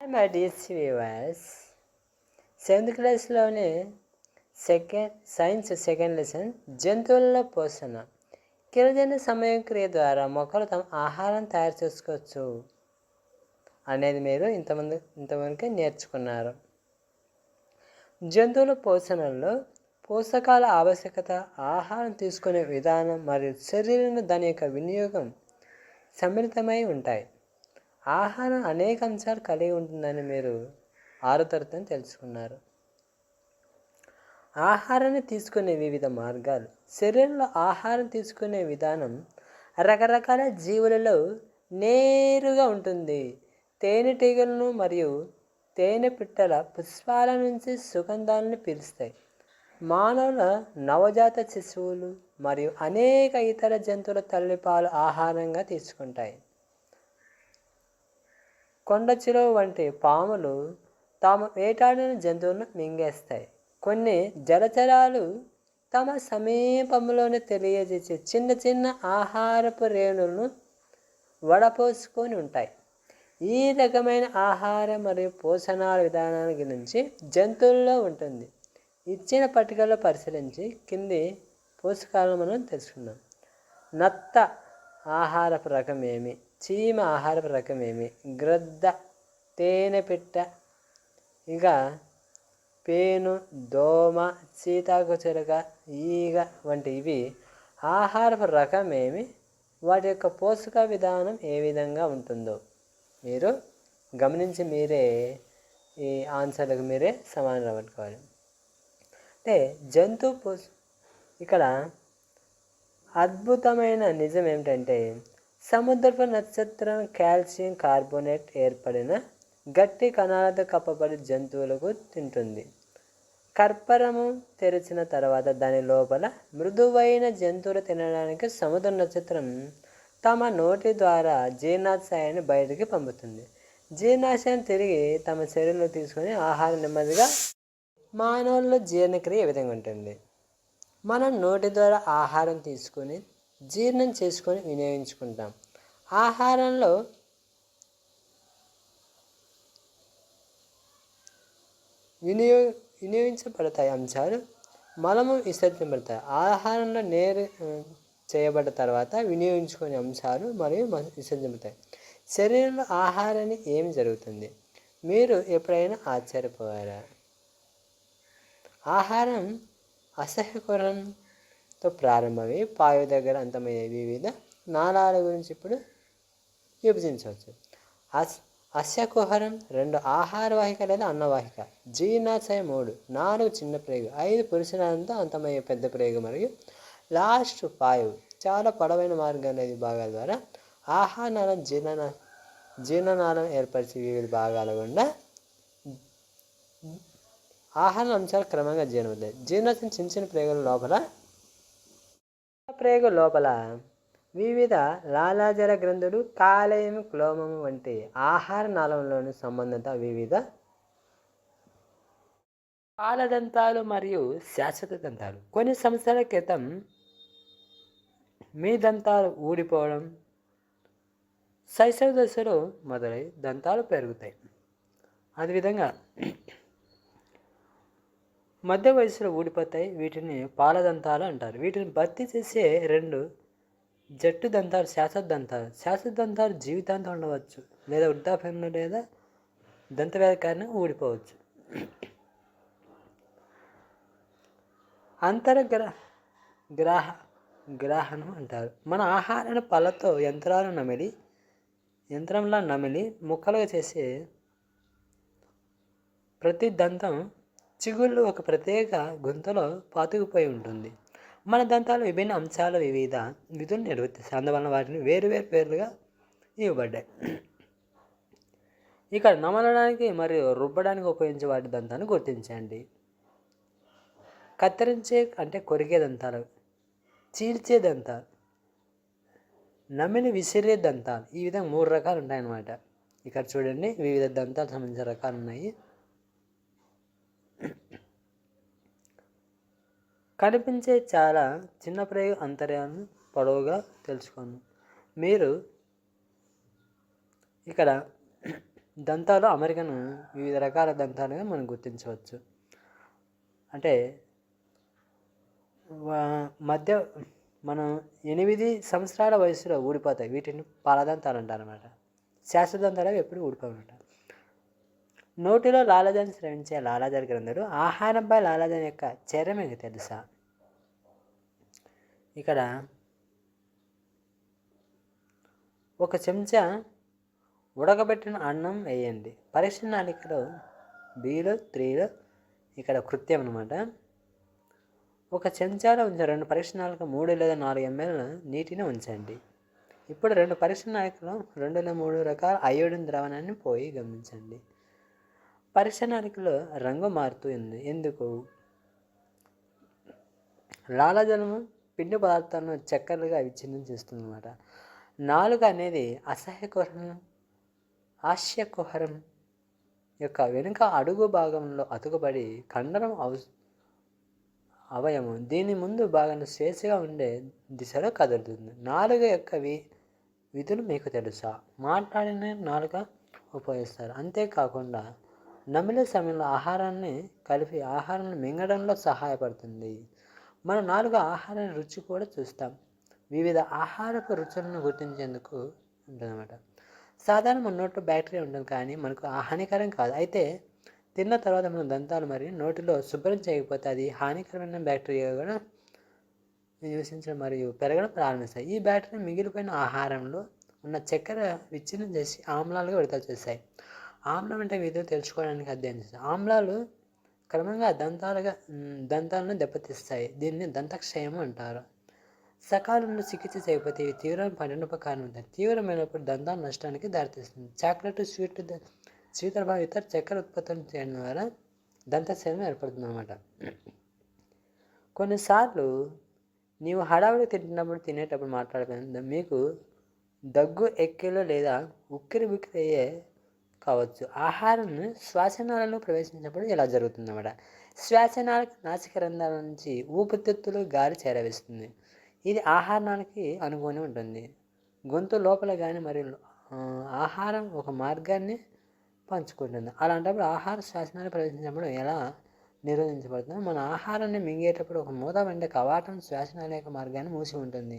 My dear viewers seventh క్లాస్లోనే second science second lesson జంతువులలో పోషణ. కిరజన సమయం క్రియ ద్వారా మొక్కలు తమ ఆహారం తయారు చేసుకోవచ్చు అనేది మీరు ఇంతమంది ఇంతవరకు నేర్చుకున్నారు. జంతువుల పోషణలో పోషకాల ఆవశ్యకత ఆహారం తీసుకునే విధానం మరియు శరీరంలో దాని యొక్క వినియోగం సమ్మిళితమై ఉంటాయి. ఆహారం అనేక అంశాలు కలిగి ఉంటుందని మీరు ఆరో తరగతిని తెలుసుకున్నారు. ఆహారాన్ని తీసుకునే వివిధ మార్గాలు. శరీరంలో ఆహారం తీసుకునే విధానం రకరకాల జీవులలో నేరుగా ఉంటుంది. తేనెటీగలను మరియు తేనె పిట్టల పుష్పాల నుంచి సుగంధాలను పీలుస్తాయి. మానవుల నవజాత శిశువులు మరియు అనేక ఇతర జంతువుల తల్లిపాలు ఆహారంగా తీసుకుంటాయి. కొండ చిలువ వంటి పాములు తాము వేటాడిన జంతువులను మింగేస్తాయి. కొన్ని జలచరాలు తమ సమీపంలోనే తెలియజేసే చిన్న చిన్న ఆహారపు రేణులను వడపోసుకొని ఉంటాయి. ఈ రకమైన ఆహార మరియు పోషణాల విధానాల గురించి జంతువుల్లో ఉంటుంది. ఇచ్చిన పట్టికలో పరిశీలించి కింది పోషకాలను మనం తెలుసుకుందాం. నత్త ఆహారపు రకం ఏమి? చీమ ఆహారపు రకం ఏమి? గ్రద్ద తేనె పిట్ట. ఇక పేను దోమ సీతాకు ఈగ వంటి ఇవి ఆహారపు రకం ఏమి? వాటి యొక్క పోషక విధానం ఏ విధంగా ఉంటుందో మీరు గమనించి మీరే ఈ ఆన్సర్లకు మీరే సమాధానం పట్టుకోవాలి అంటే జంతు పోష ఇక్కడ అద్భుతమైన నిజం ఏమిటంటే సముద్రపు నక్షత్రం కాల్షియం కార్బోనేట్ ఏర్పడిన గట్టి కణాలతో కప్పబడి జంతువులకు తింటుంది. కర్పరము తెరిచిన తర్వాత దాని లోపల మృదువైన జంతువులు తినడానికి సముద్ర నక్షత్రం తమ నోటి ద్వారా జీర్ణాశయాన్ని బయటికి పంపుతుంది. జీర్ణాశయం తిరిగి తమ శరీరంలో తీసుకొని ఆహారం నెమ్మదిగా మానవుల్లో జీర్ణక్రియ ఏ విధంగా ఉంటుంది? మనం నోటి ద్వారా ఆహారం తీసుకొని జీర్ణం చేసుకొని వినియోగించుకుంటాం. ఆహారంలో వినియోగ వినియోగించబడతాయి అంశాలు మలము విసర్జించబడతాయి ఆహారంలో నేరు చేయబడ్డ తర్వాత వినియోగించుకునే అంశాలు మరియు విసర్జించబడతాయి శరీరంలో ఆహారాన్ని ఏమి జరుగుతుంది? మీరు ఎప్పుడైనా ఆశ్చర్యపోయారా? ఆహారం అసహ్యకరం అసహ్యకరంతో ప్రారంభమై పాయు దగ్గర అంతమయ్యే వివిధ నాళాల గురించి ఇప్పుడు విభజించవచ్చు. అస్ అస్యకుహరం రెండు ఆహారవాహిక లేదా అన్నవాహిక. జీర్ణాశయ మూడు నాలుగు చిన్న ప్రేగు ఐదు పురుషనాలంతో అంతమయ్యే పెద్ద ప్రేగు మరియు లాస్ట్ పాయువు చాలా పొడవైన మార్గం అనేది భాగాల ద్వారా ఆహారం జీర్ణ జీర్ణనాళం ఏర్పరిచే వివిధ భాగాల గుండా ఆహార అంశాలు క్రమంగా జీర్ణమవుతాయి. జీర్ణాశయం చిన్న చిన్న ప్రేగుల లోపల ప్రేగు లోపల వివిధ లాలాజల గ్రంథులు కాలేయం క్లోమము వంటి ఆహార నాళంలోని సంబంధిత వివిధ పాలదంతాలు మరియు శాశ్వత దంతాలు. కొన్ని సంవత్సరాల క్రితం మీ దంతాలు ఊడిపోవడం శైశవ దశలో మొదలై దంతాలు పెరుగుతాయి. అదేవిధంగా మధ్య వయసులో ఊడిపోతాయి. వీటిని పాలదంతాలు అంటారు. వీటిని భర్తీ చేసే రెండు జట్టు దంతాలు శాశ్వత దంతాలు శాశ్వత దంతాలు జీవితాంతం ఉండవచ్చు. లేదా వృద్ధాప్యంలో లేదా దంతవ్యాధి కారణంగా ఊడిపోవచ్చు. అంతర్గ్రహ గ్రాహ గ్రహణం అంటారు. మన ఆహారాన్ని పళ్ళతో యంత్రాలు నమిలి యంత్రంలా నమిలి ముక్కలుగా చేసే ప్రతి దంతం చిగుళ్ళు ఒక ప్రత్యేక గుంతలో పాతుకుపోయి ఉంటుంది. మన దంతాలు విభిన్న అంశాలు వివిధ విధులు నిర్వర్తిస్తాయి అందువలన వాటిని వేరు వేరు పేర్లుగా ఇవ్వబడ్డాయి. ఇక్కడ నమలడానికి మరియు రుబ్బడానికి ఉపయోగించే వాటి దంతాన్ని గుర్తించండి. కత్తిరించే అంటే కొరికే దంతాలు చీల్చే దంతాలు నమిలి విసిరే దంతాలు. ఈ విధంగా మూడు రకాలు ఉంటాయన్నమాట. ఇక్కడ చూడండి వివిధ దంతాలు సంబంధించిన రకాలు ఉన్నాయి. కనిపించే చాలా చిన్న ప్రయోగ అంతర్యాలను పొడవుగా తెలుసుకోను మీరు ఇక్కడ దంతాలు అమెరికన్ వివిధ రకాల దంతాలుగా మనం గుర్తించవచ్చు. అంటే మధ్య మనం ఎనిమిది సంవత్సరాల వయసులో ఊడిపోతాయి. వీటిని పాలదంతాలు అంటారనమాట శాశ్వతంతాలు ఎప్పుడు ఊడిపోయి నోటిలో లాలాజాన్ని స్రవించే లాలాజాల గ్రంథులు ఆహారంపై లాలాజాన్ యొక్క చర్య మీకు తెలుసా? ఇక్కడ ఒక చెంచా ఉడకబెట్టిన అన్నం వేయండి. పరీక్ష నాలికలో బీలో త్రీలో ఇక్కడ కృత్యం అనమాట ఒక చెంచాలో ఉంచే రెండు పరీక్ష నాలుగు మూడు లేదా నాలుగు ఎంఎల్ నీటిని ఉంచండి. ఇప్పుడు రెండు పరీక్ష నాయకులు రెండు లేదా మూడు రకాల అయోడిన్ ద్రావణాన్ని పోయి గమనించండి. పరీక్ష రంగు మారుతుంది ఎందుకు? లాలాజలము పిండి పదార్థాలను చక్కెరగా విచ్ఛిన్నం చేస్తుంది అనమాట నాలుగు అనేది అసహ్యకుహరం హాస్యకుహరం యొక్క వెనుక అడుగు భాగంలో అతుకుబడి కండరం అవ అవయము దీని ముందు భాగాన్ని స్వేచ్ఛగా ఉండే దిశలో కదులుతుంది. నాలుగ యొక్క వి విధులు మీకు తెలుసా? మాట్లాడిన నాలుక ఉపయోగిస్తారు. అంతేకాకుండా నమిలే సమయంలో ఆహారాన్ని కలిపి ఆహారాన్ని మింగడంలో సహాయపడుతుంది. మనం నాలుగు ఆహారాన్ని రుచి కూడా చూస్తాం. వివిధ ఆహారపు రుచులను గుర్తించేందుకు ఉంటుందన్నమాట. సాధారణ మన నోట్లో బ్యాక్టీరియా ఉంటుంది కానీ మనకు హానికరం కాదు. అయితే తిన్న తర్వాత మనం దంతాలు మరి నోటిలో శుభ్రం చేయకపోతే అది హానికరమైన బ్యాక్టీరియా కూడా నివసించడం మరియు పెరగడం ప్రారంభిస్తాయి. ఈ బ్యాక్టీరియా మిగిలిపోయిన ఆహారంలో ఉన్న చక్కెర విచ్ఛిన్నం చేసి ఆమ్లాలుగా విడుదల చేస్తాయి. ఆమ్లం అంటే ఏదో తెలుసుకోవడానికి అధ్యయనం చేస్తాయి ఆమ్లాలు క్రమంగా దంతాలుగా దంతాలను దెబ్బతీస్తాయి. దీన్ని దంతక్షయము అంటారు. సకాలంలో చికిత్స చేయకపోతే ఇవి తీవ్రమైన పరిణప కారణం తీవ్రమైనప్పుడు దంతాల నష్టానికి దారితీస్తుంది. చాక్లెట్ స్వీట్ శీతల ఇతర చక్కెర ఉత్పత్తులు చేయడం ద్వారా దంతక్షయం ఏర్పడుతుంది అన్నమాట కొన్నిసార్లు నీవు హడావిడి తింటున్నప్పుడు తినేటప్పుడు మాట్లాడలేదు మీకు దగ్గు ఎక్కేలో లేదా ఉక్కిరి బిక్కిరి అయ్యే కావచ్చు. ఆహారం శ్వాసనాలలో ప్రవేశించినప్పుడు ఇలా జరుగుతుంది అన్నమాట శ్వాసనాళ నాసిక రంధ్రాల నుంచి ఊపిరితిత్తులు గాలి చేరవేస్తుంది. ఇది ఆహారానికి అనుగుణంగా ఉంటుంది. గొంతు లోపల కానీ మరియు ఆహారం ఒక మార్గాన్ని పంచుకుంటుంది. అలాంటప్పుడు ఆహార శ్వాసనాలు ప్రవేశించినప్పుడు ఎలా నిరోధించబడుతుంది మన ఆహారాన్ని మింగేటప్పుడు ఒక మూత వెంట కవాటం శ్వాసనాల యొక్క మార్గాన్ని మూసి ఉంటుంది.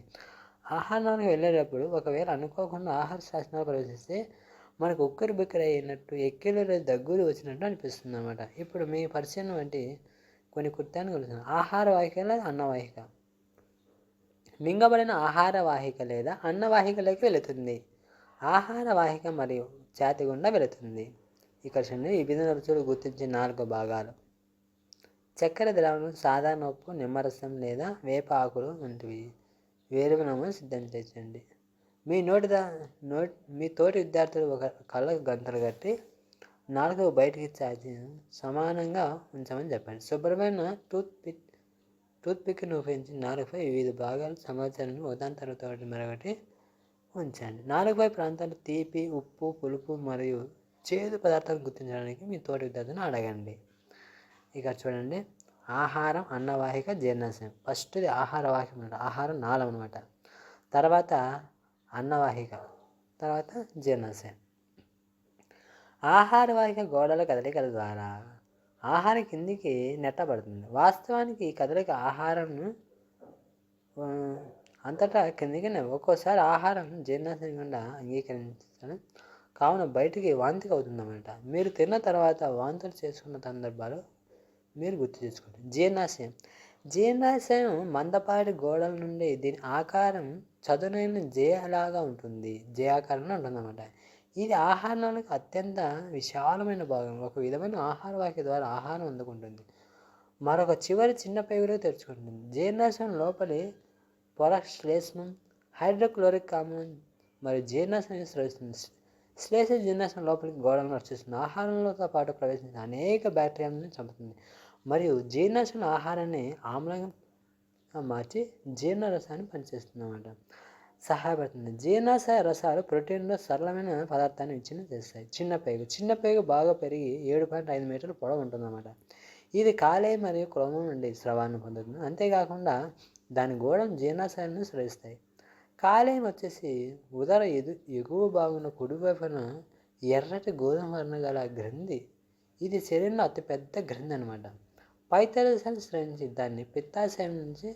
ఆహారానికి వెళ్ళేటప్పుడు ఒకవేళ అనుకోకుండా ఆహార శ్వాసనాలు ప్రవేశిస్తే మనకు ఉక్కరి బిక్కరి అయినట్టు ఎక్కిలో దగ్గులు వచ్చినట్టు అనిపిస్తుంది అనమాట ఇప్పుడు మీ పరిచయం వంటి కొన్ని కుర్తాన్ని కలుగుతుంది ఆహార వాహిక లేదా అన్నవాహిక మింగబడిన ఆహార వాహిక లేదా అన్నవాహికలోకి వెళుతుంది. ఆహార వాహిక మరియు ఛాతి గుండా వెళుతుంది. ఇక్కడ చూడండి విభిన్న రుచులు గుర్తించే నాలుగు భాగాలు. చక్కెర ద్రావణం సాధారణ ఉప్పు నిమ్మరసం లేదా వేప ఆకులు వంటివి. వేరునము సిద్ధం చేయండి. మీ నోటి దా నోటి మీ తోటి విద్యార్థులు ఒక కళ్ళకు గంతలు కట్టి నాలుగు బయటికి చాచి సమానంగా ఉంచమని చెప్పండి. శుభ్రమైన టూత్ పిక్ టూత్ పిక్ను ఉపయోగించి నాలుగుపై వివిధ భాగాలు సమాచారాన్ని ఒకదాని తర్వాత ఒకటి మరొకటి ఉంచండి. నాలుగుపై ప్రాంతాలు తీపి ఉప్పు పులుపు మరియు చేదు పదార్థాలు గుర్తించడానికి మీ తోటి విద్యార్థులను అడగండి. ఇక చూడండి. ఆహారం అన్నవాహిక జీర్ణాశయం. ఫస్ట్ది ఆహార వాహిక అనమాట. ఆహారం నాలుగు అనమాట. తర్వాత అన్నవాహిక తర్వాత జీర్ణాశయం ఆహారవాహిక గోడల కదలికల ద్వారా ఆహారం కిందికి నెట్టబడుతుంది. వాస్తవానికి ఈ కదలిక ఆహారంను అంతటా కిందికి ఒక్కోసారి ఆహారం జీర్ణాశయం గుండా అంగీకరించడం కావున బయటికి వాంతికి అవుతుందన్నమాట. మీరు తిన్న తర్వాత వాంతులు చేసుకున్న సందర్భాలు మీరు గుర్తు చేసుకోండి. జీర్ణాశయం జీర్ణాశయం మందపాటి గోడల నుండి దీని ఆకారం చదునైన జయలాగా ఉంటుంది. జయాకరణ ఉంటుందన్నమాట ఇది ఆహారానికి అత్యంత విశాలమైన భాగం. ఒక విధమైన ఆహార వాక్య ద్వారా ఆహారం అందుకుంటుంది. మరొక చివరి చిన్న పేగులో తెరుచుకుంటుంది. జీర్ణాశయం లోపలి పొర శ్లేష్మం హైడ్రోక్లోరిక్ ఆమ్లం మరియు జీర్ణాశయం స్రవిస్తుంది శ్లేష జీర్ణాశయం లోపలికి గోడలను రచిస్తుంది. ఆహారంలోతో పాటు ప్రవేశించిన అనేక బ్యాక్టీరియాలను చంపుతుంది. మరియు జీర్ణాశయం ఆహారాన్ని ఆమ్లంగా మార్చి జీర్ణరసాన్ని పనిచేస్తుంది అన్నమాట సహాయపడుతుంది. జీర్ణాశయ రసాలు ప్రోటీన్లో సరళమైన పదార్థాన్ని విచ్ఛిన్నం చేస్తాయి. చిన్న పేగు. చిన్న పేగు బాగా పెరిగి ఏడు పాయింట్ ఐదు మీటర్ల పొడవు ఉంటుందన్నమాట. ఇది కాలే మరియు క్రోమం నుండి స్రవాన్ని పొందుతుంది. అంతేకాకుండా దాని గోడం జీర్ణాశయాలను స్రవిస్తాయి. కాలేయం వచ్చేసి ఉదర ఎదు ఎగువ భాగంలో కుడివైపున ఎర్రటి గోధుమ వర్ణ గల గ్రంథి. ఇది శరీరంలో అతిపెద్ద గ్రంథి అనమాట పైతరసాన్ని స్రవించి దాన్ని పిత్తాశయం నుంచి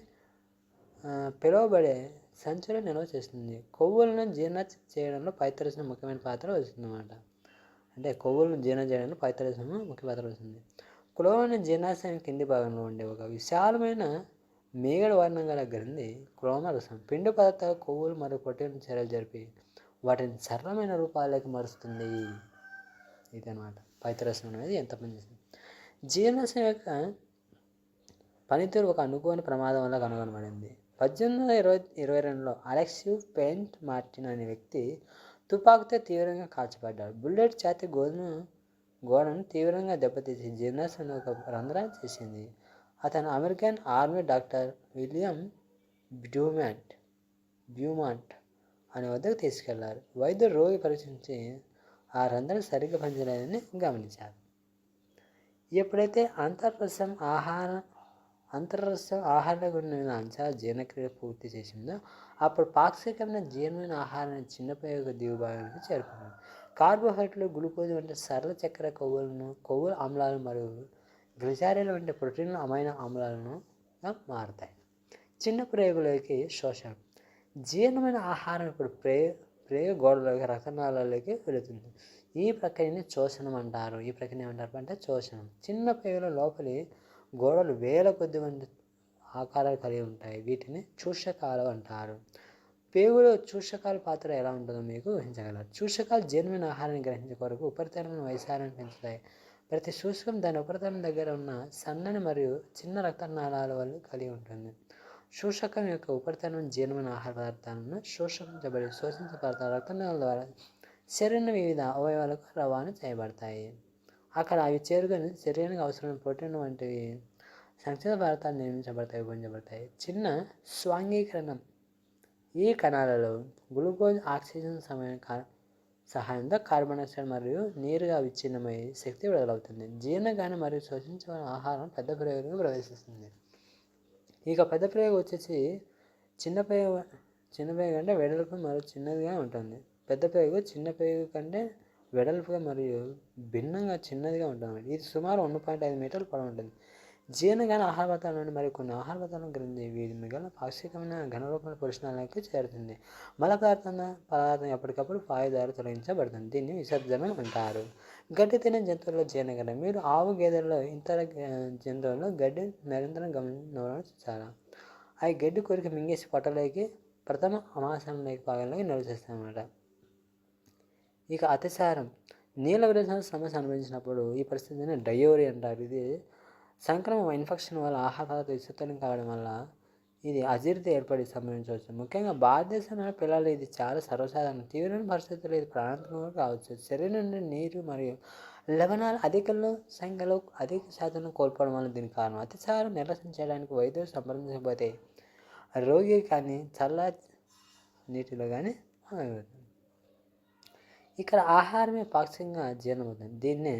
పిలువబడే సంచులు నిల్వ చేస్తుంది. కొవ్వులను జీర్ణ చేయడంలో పైతరసం ముఖ్యమైన పాత్ర వస్తుంది అన్నమాట అంటే కొవ్వులను జీర్ణ చేయడంలో పైతరసం ముఖ్య పాత్ర వస్తుంది కులవని జీర్ణాశయం కింది భాగంలో ఉండే ఒక విశాలమైన మేగడ వర్ణం గల గ్రంథి క్రోమరసం పిండి పదార్థాలు కొవ్వులు మరియు ప్రోటీన్ చర్యలు జరిపి వాటిని సరళమైన రూపాలకి మారుస్తుంది. ఇదనమాట పైతరసం అనేది ఎంత పనిచేస్తుంది జీర్ణాశయం యొక్క పనితీరు ఒక అనుకోని ప్రమాదం వల్ల కనుగొనబడింది. పద్దెనిమిది వందల ఇరవై ఇరవై రెండులో అలెక్సివ్ పెయింట్ మార్టిన్ అనే వ్యక్తి తుపాకుతో తీవ్రంగా కాల్చబడ్డాడు. బుల్లెట్ ఛాతి గోధుమ గోడను తీవ్రంగా దెబ్బతీసి జీర్ణాశయంలో ఒక రంధ్రాన్ని చేసింది. అతను American army doctor William Beaumont Beaumont అనే వద్దకు తీసుకెళ్ళారు. వైద్యుడు రోగి పరీక్షించి ఆ రంధ్రం సరిగ్గా పనిచేయలేదని గమనించారు. ఎప్పుడైతే అంతర్రసం ఆహారం అంతర్రసం ఆహార గుండిన అంశాల జీర్ణక్రియ పూర్తి చేసిందో? అప్పుడు పాక్షికమైన జీర్ణమైన ఆహారాన్ని చిన్నపయోగ దిగుభాగానికి చేరుకున్నారు కార్బోహైడ్రేట్లు గ్లూకోజ్ వంటి సరళ చక్కెర కొవ్వులను కొవ్వుల ఆమ్లాలు మరియు గ్లిసారిల్ వంటి ప్రోటీన్లు అమైన ఆమ్లాలను మారుతాయి. చిన్న ప్రేగులోకి శోషణ. జీర్ణమైన ఆహారం ఇప్పుడు ప్రే ప్రేగ గోడలోకి రక్తనాళాలలోకి వెళుతుంది. ఈ ప్రక్రియని శోషణం అంటారు. ఈ ప్రక్రియ ఏమంటారు? అంటే శోషణం. చిన్న ప్రేగుల లోపలి గోడలు వేల కొద్ది మంది ఆకారాలు కలిగి ఉంటాయి. వీటిని చూషకాలు అంటారు. పేగులో చూషకాల పాత్ర ఎలా ఉంటుందో మీకు ఊహించగలరు. చూషకాలు జీర్ణమైన ఆహారాన్ని గ్రహించే కొరకు ఉపరితలం వైశాలను పెంచుతాయి. ప్రతి శూషకం దాని ఉపరితలం దగ్గర ఉన్న సన్నని మరియు చిన్న రక్తనాళాల వల్ల కలిగి ఉంటుంది. శోషకం యొక్క ఉపరితలం జీర్ణమైన ఆహార పదార్థాలను శోషించబడి శోషించబడతాయి. రక్తనాళాల ద్వారా శరీరం వివిధ అవయవాలకు రవాణా చేయబడతాయి. అక్కడ అవి చేరుకొని శరీరానికి అవసరమైన ప్రోటీన్ వంటివి సంక్షిప్త పదార్థాలు నిర్మించబడతాయి ఉపయోగించబడతాయి. చిన్న స్వాంగీకరణం. ఈ కణాలలో గ్లూకోజ్ ఆక్సిజన్ సమయం సహాయంతో కార్బన్ డైఆక్సైడ్ మరియు నీరుగా విచ్ఛిన్నమై శక్తి విడుదలవుతుంది. జీర్ణగాని మరియు శోషించబడిన ఆహారం పెద్ద ప్రయోగంలో ప్రవేశిస్తుంది. ఇక పెద్ద ప్రయోగం వచ్చేసి చిన్న ప్రయోగం చిన్న ప్రయోగం అంటే వెడల్పు మరియు చిన్నదిగా ఉంటుంది. పెద్ద ప్రయోగం చిన్న ప్రయోగం కంటే వెడల్పుగా మరియు భిన్నంగా చిన్నదిగా ఉంటుంది ఇది సుమారు వన్ పాయింట్ ఐదు మీటర్లు పొడవు ఉంటుంది. జీర్ణగాన ఆహార పదార్థాల నుండి మరి కొన్ని ఆహార పదార్థాలను గ్రహించి వీటి మిగిలిన పాక్షికమైన ఘనరూపాల పురుషణాలకు చేరుతుంది. మల పదార్థం పదార్థం ఎప్పటికప్పుడు వాయు ద్వారా తొలగించబడుతుంది. దీన్ని విసర్జనం అంటారు. గడ్డి తినే జంతువుల్లో జీర్ణగడ్డ మీరు ఆవు గేదెల్లో ఇతర జంతువుల్లో గడ్డి నిరంతరం గమనించడం చాలా. ఆ గడ్డి కొరికి మింగేసి పొట్టలోకి ప్రథమ అమాసంలోకి భాగంలోకి నివసిస్తాయన్నమాట ఇక అతిసారం. నీళ్ళ విరేచన సమస్య అనుభవించినప్పుడు ఈ పరిస్థితిని డయోరి అంటారు. ఇది సంక్రమం ఇన్ఫెక్షన్ వల్ల ఆహార పదార్థాలు విస్తృతం కావడం వల్ల ఇది అజీర్తి ఏర్పడి సంభవించవచ్చు. ముఖ్యంగా భారతదేశంలో పిల్లలు ఇది చాలా సర్వసాధారణ. తీవ్రమైన పరిస్థితుల్లో ఇది ప్రాణాంతకంగా కావచ్చు. శరీరం నుండి నీరు మరియు లవణాలు అధికంలో సంఖ్యలో అధిక శాతంలో కోల్పోవడం వల్ల దీనికి కారణం. అతిసారం నిర్లక్ష్యం చేయడానికి వైద్యులు సంప్రదించకపోతే రోగి కానీ చల్ల నీటిలో కానీ ఇక్కడ ఆహారమే పాక్షికంగా జీర్ణమవుతుంది దీన్నే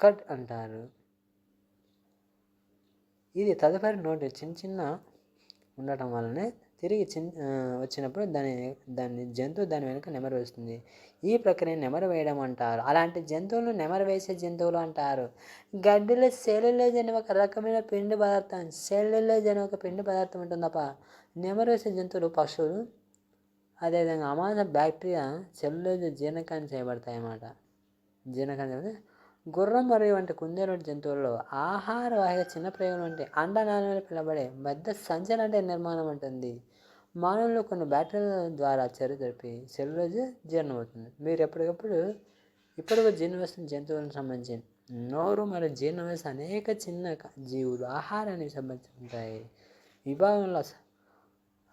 కట్ అంటారు. ఇది తదుపరి నోటి చిన్న చిన్న ఉండటం వల్లనే తిరిగి చిన్ వచ్చినప్పుడు దాని దాన్ని జంతువు దాని వెనుక నెమరు వేస్తుంది. ఈ ప్రక్రియ నెమరు వేయడం అంటారు. అలాంటి జంతువులను నెమరు వేసే జంతువులు అంటారు. గడ్డిలో సెల్యులోజ్ అనే ఒక రకమైన పిండి పదార్థం సెల్యులోజ్ అనే ఒక పిండి పదార్థం ఉంటుంది తప్ప నెమరు వేసే జంతువులు పశువులు అదేవిధంగా అమాస బ్యాక్టీరియా సెల్యులోజ్ జీర్ణకాన్ని చేయబడతాయి అన్నమాట. జీర్ణకాన్ని చేయబడితే గుర్రం మరియు వంటి కుందేలు జంతువుల్లో ఆహార వాహిక చిన్న ప్రయోగం వంటి అండనాళాలు పిలబడే పెద్ద సంచలన అంటే నిర్మాణం ఉంటుంది మానవుల్లో కొన్ని బ్యాక్టీరియా ద్వారా చర్య జరిపి సెల్యులోజ్ జీర్ణమవుతుంది. మీరు ఎప్పటికప్పుడు ఇప్పటికీ జీర్ణవ్యవస్థ జంతువులకు సంబంధించి నోరు మరియు జీర్ణవ్యవస్థ అనేక చిన్న జీవులు ఆహారానికి సంబంధించి ఉంటాయి. విభాగంలో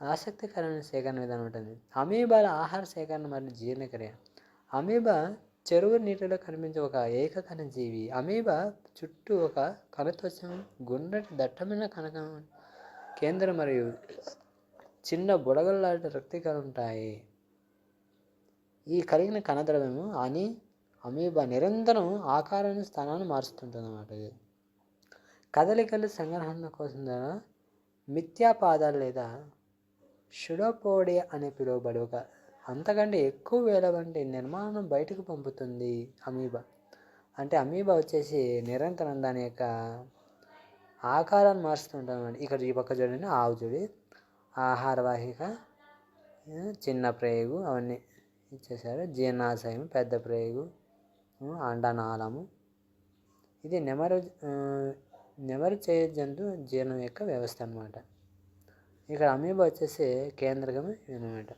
ఆసక్తికరమైన సేకరణ విధానం ఉంటుంది అమీబాల ఆహార సేకరణ మరియు జీర్ణక్రియ. అమీబా చెరువు నీటిలో కనిపించే ఒక ఏకకణ జీవి. అమీబా చుట్టూ ఒక కణత్వచం గుండ్రటి దట్టమైన కనకం కేంద్రం మరియు చిన్న బుడగల్లాంటి రక్తికలు ఉంటాయి ఈ కలిగిన కణద్రవ్యము అని అమీబా నిరంతరం ఆకారాన్ని స్థానాన్ని మారుస్తుంటుంది అన్నమాట ఇది. కదలికలు సంగ్రహణ కోసం ద్వారా మిథ్యాపాదాలు లేదా షుడోకోడే అనే పిలువబడే ఒక అంతకంటే ఎక్కువ వేల వంటి నిర్మాణం బయటకు పంపుతుంది అమీబా. అంటే అమీబా వచ్చేసి నిరంతరం దాని యొక్క ఆకారాన్ని మారుస్తుంటాం ఇక్కడ ఈ పక్క చూడండి ఆవు చూడి ఆహార వాహిక చిన్న ప్రేగు అవన్నీ ఇచ్చేసారు జీర్ణాశయం పెద్ద ప్రేగు అండనాళము. ఇది నెమరు నెమరు చేయ జంతు జీర్ణం యొక్క వ్యవస్థ అనమాట ఇక్కడ అమీబా వచ్చేసి కేంద్రకం అనమాట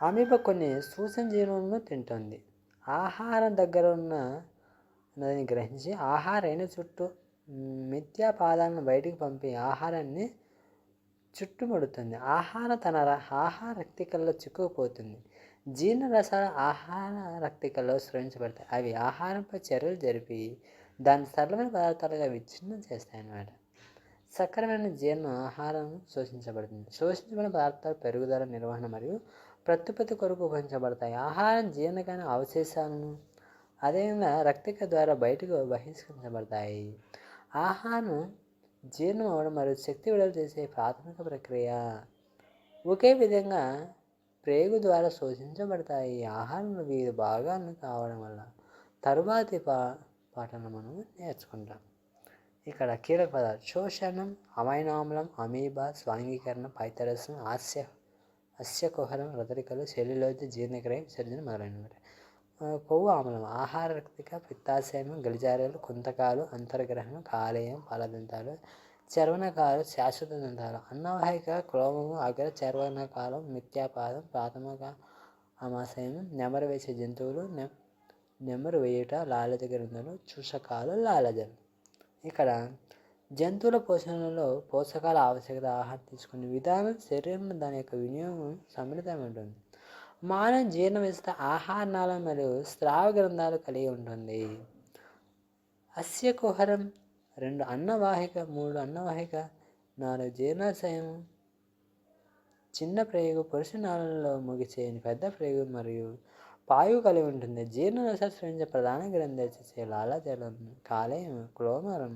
అమీబా కొన్ని సూచన జీవనంలో తింటుంది. ఆహారం దగ్గర ఉన్న దాన్ని గ్రహించి ఆహారైన చుట్టూ మిథ్యా పాదాలను బయటికి పంపి ఆహారాన్ని చుట్టుముడుతుంది. ఆహార తన ఆహార రక్తికల్లో చిక్కుకుపోతుంది. జీర్ణరసాల ఆహార రక్తికల్లో స్రవించబడతాయి. అవి ఆహారంపై చర్యలు జరిపి దాన్ని సరళమైన పదార్థాలుగా విచ్ఛిన్నం చేస్తాయి అన్నమాట సక్రమైన జీర్ణం ఆహారం శోషించబడుతుంది. శోషించబడిన పదార్థాలు పెరుగుదల నిర్వహణ మరియు ప్రత్యుత్పత్తి కొరకు ఉపయోగించబడతాయి. ఆహారం జీర్ణకాని అవశేషాలను అదేవిధంగా రక్తిక ద్వారా బయటకు బహిష్కరించబడతాయి. ఆహారం జీర్ణం అవ్వడం మరియు శక్తి విడుదల చేసే ప్రాథమిక ప్రక్రియ. ఒకే విధంగా ప్రేగు ద్వారా శోషించబడతాయి. ఆహారం వివిధ భాగాలను కావడం వల్ల తరువాతి పా పాటను మనం నేర్చుకుంటాం. ఇక్కడ కీలక పదాలు. శోషణం అమైనామ్లం అమీబా స్వాంగీకరణ పైతరసం హాస్య హస్యకుహరం రతరికలు సెల్యులోజ్ జీర్ణక్రయం విసర్జన మొదలైనవి. కొవ్వు ఆమ్లం ఆహార రక్తిక పిత్తాశయం గలిజారాలు కుంతకాలు అంతర్గ్రహణం కాలేయం పాలదంతాలు చర్వణకాలు శాశ్వత దంతాలు అన్నవాహిక క్రోమము అగ్ర చర్వణకాలం మిథ్యాపాదం ప్రాథమిక అమాశయం నెమరు వేసే జంతువులు నెమరు వేయుట లాలజ గ్రంథులు చూషకాలు లాలజలు. ఇక్కడ జంతువుల పోషణలో పోషకాల ఆవశ్యకత ఆహారం తీసుకునే విధానం శరీరం దాని యొక్క వినియోగం సమ్మిళితం ఉంటుంది. మానవ జీర్ణ వ్యవస్థ ఆహార మరియు స్రావ గ్రంథాలు కలిగి ఉంటుంది. అస్యకుహరం రెండు అన్నవాహిక మూడు అన్నవాహిక నాలుగు జీర్ణాశయం చిన్న ప్రేగు పురుష నాళంలో ముగిసే పెద్ద ప్రేగు మరియు పాయువు కలిగి ఉంటుంది. జీర్ణరస స్రవించే ప్రధాన గ్రంథి వచ్చేసి లాలాజలం కాలేయం క్లోమరం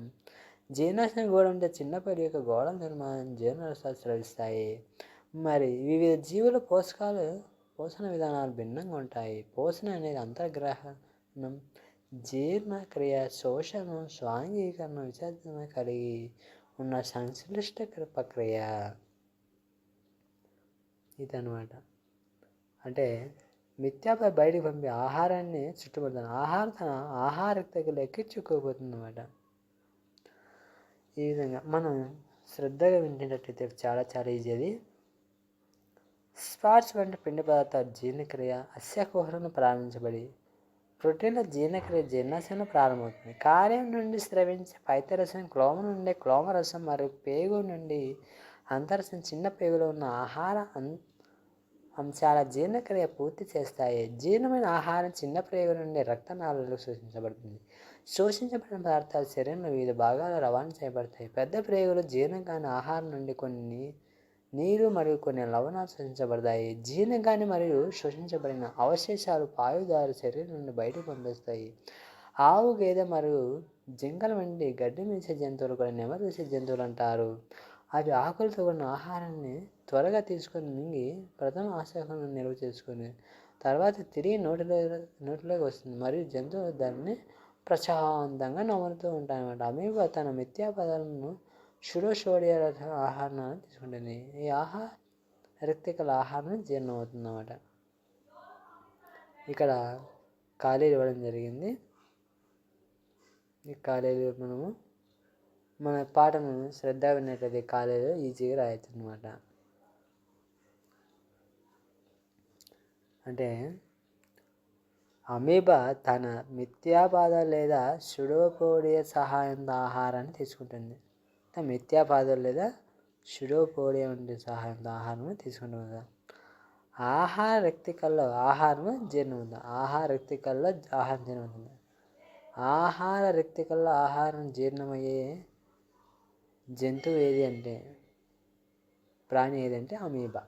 జీర్ణాశయం గోడ ఉంటే చిన్నపల్లి యొక్క గోడ నిర్మాణం జీర్ణరసాలు స్రవిస్తాయి మరి వివిధ జీవుల పోషకాలు పోషణ విధానాలు భిన్నంగా ఉంటాయి. పోషణ అనేది అంతర్గ్రహణం జీర్ణక్రియ శోషణం స్వాంగీకరణ విసర్జన కలిగి ఉన్న సంశ్లిష్ట ప్రక్రియ. ఇదనమాట అంటే మిథ్యాపై బయటకు పంపి ఆహారాన్ని చుట్టుపడుతుంది ఆహార తన ఆహారక్తకి ఎక్కించుకోబోతుంది అనమాట ఈ విధంగా మనం శ్రద్ధగా వింటున్నట్టయితే చాలా చాలా ఈజీ అది. స్పార్చ్ వంటి పిండి పదార్థాల జీర్ణక్రియ అస్యకుహరణ ప్రారంభించబడి ప్రోటీన్ల జీర్ణక్రియ జీర్ణాశయంలో ప్రారంభమవుతుంది. కార్యం నుండి స్రవించే పైతరసం క్లోమ నుండి క్లోమరసం మరియు పేగు నుండి అంతరసం చిన్న పేగులో ఉన్న ఆహార అంశాల జీర్ణక్రియ పూర్తి చేస్తాయి. జీర్ణమైన ఆహారం చిన్న ప్రేగు నుండి రక్తనాళాలకు శోషించబడుతుంది. శోషించబడిన పదార్థాలు శరీరంలో వివిధ భాగాలు రవాణా చేయబడతాయి. పెద్ద ప్రేగులు జీర్ణం కాని ఆహారం నుండి కొన్ని నీరు మరియు కొన్ని లవణాలు శోషించబడతాయి. జీర్ణం కాని మరియు శోషించబడిన అవశేషాలు పాయుదారు శరీరం నుండి బయటకు పంపిస్తాయి. ఆవు గేదె మరియు జింకల వంటి గడ్డి మీసే జంతువులు కూడా నెమరు వేసే జంతువులు అంటారు. అవి ఆకులతో ఉన్న ఆహారాన్ని త్వరగా తీసుకొని మింగి ప్రథమ ఆశయాలను నిల్వ చేసుకుని తర్వాత తిరిగి నోటిలో నోటిలోకి వస్తుంది. మరియు జంతువు దాన్ని ప్రశాంతంగా నవ్వుతూ ఉంటాయన్నమాట. అమీబా తన మిథ్యా పదాలను షుడోషోడియా ఆహారాన్ని తీసుకుంటుంది. ఈ ఆహార రక్తికల ఆహారం జీర్ణం అవుతుందన్నమాట ఇక్కడ ఖాళీలు ఇవ్వడం జరిగింది. ఈ ఖాళీలు మనము మన పాటను శ్రద్ధ విన్నట్లయితే కాలేజీలో ఈజీగా రాయొచ్చు అనమాట అంటే అమీబా తన మిథ్యాపాద లేదా షుడోపోడియ సహాయంతో ఆహారాన్ని తీసుకుంటుంది. మిథ్యాపాదం లేదా షుడోపోడియా వంటి సహాయంతో ఆహారం తీసుకుంటుంది. ఆహార రక్తికల్లో ఆహారం జీర్ణమవుతుంది. ఆహార రక్తికల్లో ఆహారం జీర్ణమవుతుంది. ఆహార రక్తికల్లో ఆహారం జీర్ణమయ్యే జంతువు ఏది అంటే ప్రాణి ఏదంటే అమీబా.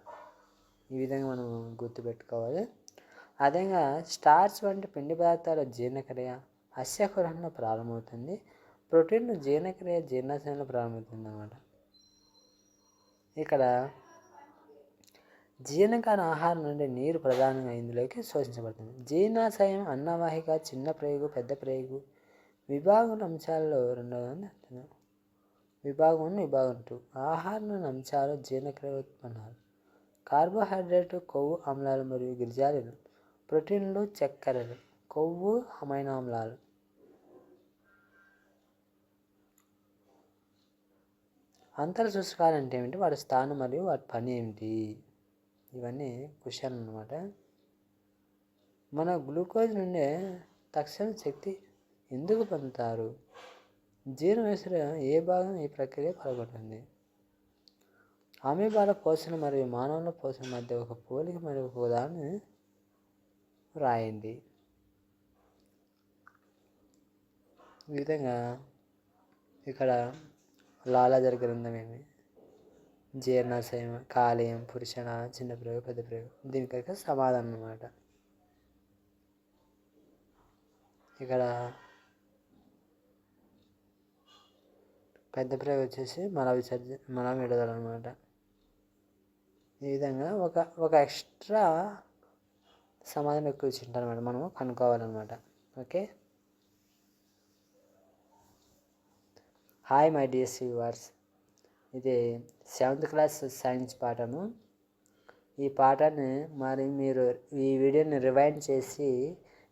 ఈ విధంగా మనం గుర్తుపెట్టుకోవాలి. అదేవిధంగా స్టార్చ్ వంటి పిండి పదార్థాల జీర్ణక్రియ అస్యకురంలో ప్రారంభమవుతుంది. ప్రోటీన్ జీర్ణక్రియ జీర్ణాశయంలో ప్రారంభమవుతుంది అన్నమాట ఇక్కడ జీర్ణకార ఆహారం నుండి నీరు ప్రధానంగా ఇందులోకి శోషించబడుతుంది. జీర్ణాశయం అన్నవాహిక చిన్న ప్రేగు పెద్ద ప్రేగు విభాగం అంశాల్లో రెండవ విభాగం వన్ విభాగం టూ ఆహార అంశాలు జీర్ణక్రియ ఉత్పన్నాలు కార్బోహైడ్రేట్ కొవ్వు ఆమ్లాలు మరియు గిరిజాలు ప్రోటీన్లు చక్కెరలు కొవ్వు అమైనామ్లాలు అంతర సూచకాలు అంటే ఏమిటి? వాటి స్థానం మరియు వాటి పని ఏమిటి? ఇవన్నీ క్వశ్చన్ అనమాట మన గ్లూకోజ్ నుండే తక్షణ శక్తి ఎందుకు పొందుతారు? జీర్ణ వ్యవస్థలో ఏ భాగం ఈ ప్రక్రియ పాల్గొంటుంది అమీబాల పోషణ మరియు మానవుల పోషణ మధ్య ఒక పోలిక మరియు ఒక ఉదాహరణ రాయండి ఈ విధంగా ఇక్కడ లాలాజర్ గ్రంథం ఏమి? జీర్ణాశయం కాలేయం పురుషణ చిన్న ప్రయోగం పెద్ద ప్రయోగం దీనికి సమాధానం అన్నమాట. ఇక్కడ పెద్ద ప్రయోగం వచ్చేసి మల విసర్జన మల విడుదల అనమాట ఈ విధంగా ఒక ఒక ఎక్స్ట్రా సమాధానం ఎక్కువ ఇచ్చింటారు అనమాట మనము కనుక్కోవాలన్నమాట. Okay? Hi my DSC viewers ఇది సెవెంత్ క్లాస్ సైన్స్ పాఠము. ఈ పాఠాన్ని మరి మీరు ఈ వీడియోని రివైండ్ చేసి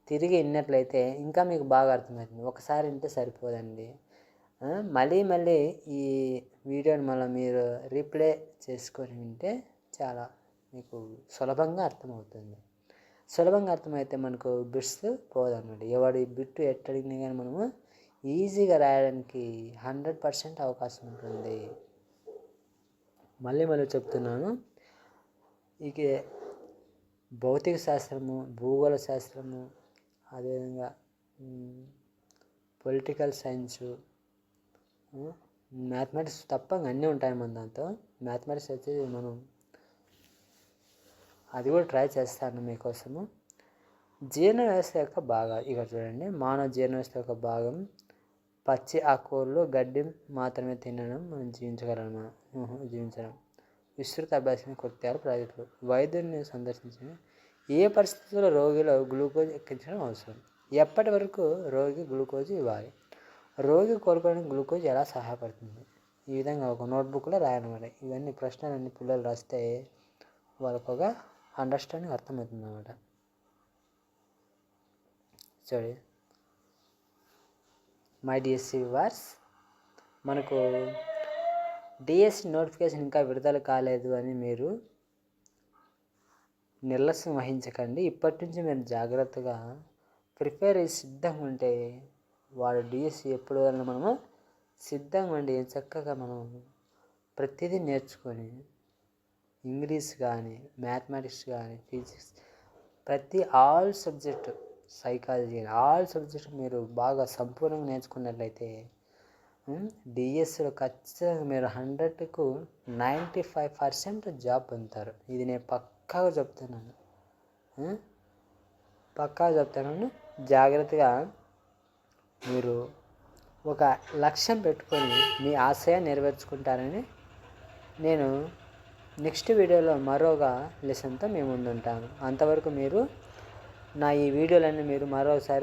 తిరిగి విన్నట్లయితే ఇంకా మీకు బాగా అర్థమవుతుంది. ఒకసారి వింటే సరిపోదండి. మళ్ళీ మళ్ళీ ఈ వీడియోని మళ్ళీ మీరు రీప్లే చేసుకొని వింటే చాలా మీకు సులభంగా అర్థమవుతుంది. సులభంగా అర్థమైతే మనకు బిట్స్ పోదన్నమాట. ఎవడి బిట్టు ఎట్టడిగినా కానీ మనము ఈజీగా రాయడానికి హండ్రెడ్ పర్సెంట్ అవకాశం ఉంటుంది. మళ్ళీ మళ్ళీ చెప్తున్నాను. ఇక భౌతిక శాస్త్రము భూగోళ శాస్త్రము అదేవిధంగా పొలిటికల్ సైన్సు మ్యాథమెటిక్స్ తప్ప అన్నీ ఉంటాయి మన దాంతో మ్యాథమెటిక్స్ అయితే మనం అది కూడా ట్రై చేస్తాను మీకోసము. జీర్ణ వ్యవస్థ యొక్క భాగం ఇక్కడ చూడండి. మానవ జీర్ణ వ్యవస్థ యొక్క భాగం. పచ్చి ఆకుకూరలు గడ్డి మాత్రమే తినడం మనం జీవించగలం జీవించడం. విస్తృత అభ్యాసం కొత్త ప్రాజెక్టులు. వైద్యుడిని సందర్శించిన ఏ పరిస్థితుల్లో రోగిలో గ్లూకోజ్ ఎక్కించడం అవసరం? ఎప్పటి వరకు రోగి గ్లూకోజ్ ఇవ్వాలి? రోగి కోలుకోవడానికి గ్లూకోజ్ ఎలా సహాయపడుతుంది? ఈ విధంగా ఒక నోట్బుక్లో రాయనమాట ఇవన్నీ ప్రశ్నలన్నీ పిల్లలు రాస్తే వాళ్ళకు ఒక అండర్స్టాండింగ్ అర్థమవుతుంది అనమాట చూడండి మై డిఎస్సి వార్స్ మనకు డిఎస్సి నోటిఫికేషన్ ఇంకా విడుదల కాలేదు అని మీరు నిర్లక్ష్యం వహించకండి. ఇప్పటి నుంచి మీరు జాగ్రత్తగా ప్రిపేర్ అయ్యి సిద్ధంగా ఉంటే వాడు డిఎస్సి ఎప్పుడు వల్ల మనము సిద్ధంగా ఉండి చక్కగా మనం ప్రతిదీ నేర్చుకొని ఇంగ్లీష్ కానీ మ్యాథమెటిక్స్ కానీ ఫిజిక్స్ ప్రతి all subject psychology all subject మీరు బాగా సంపూర్ణంగా నేర్చుకున్నట్లయితే డిఎస్సిలో ఖచ్చితంగా మీరు హండ్రెడ్కు నైంటీ ఫైవ్ పర్సెంట్ జాబ్ పొందుతారు. ఇది నేను పక్కాగా చెప్తున్నాను. పక్కాగా చెప్తాను జాగ్రత్తగా మీరు ఒక లక్ష్యం పెట్టుకొని మీ ఆశయాన్ని నెరవేర్చుకుంటారని నేను నెక్స్ట్ వీడియోలో మరోగా లెసన్తో మేము ముందుంటాను. అంతవరకు మీరు నా ఈ వీడియోలన్నీ మీరు మరోసారి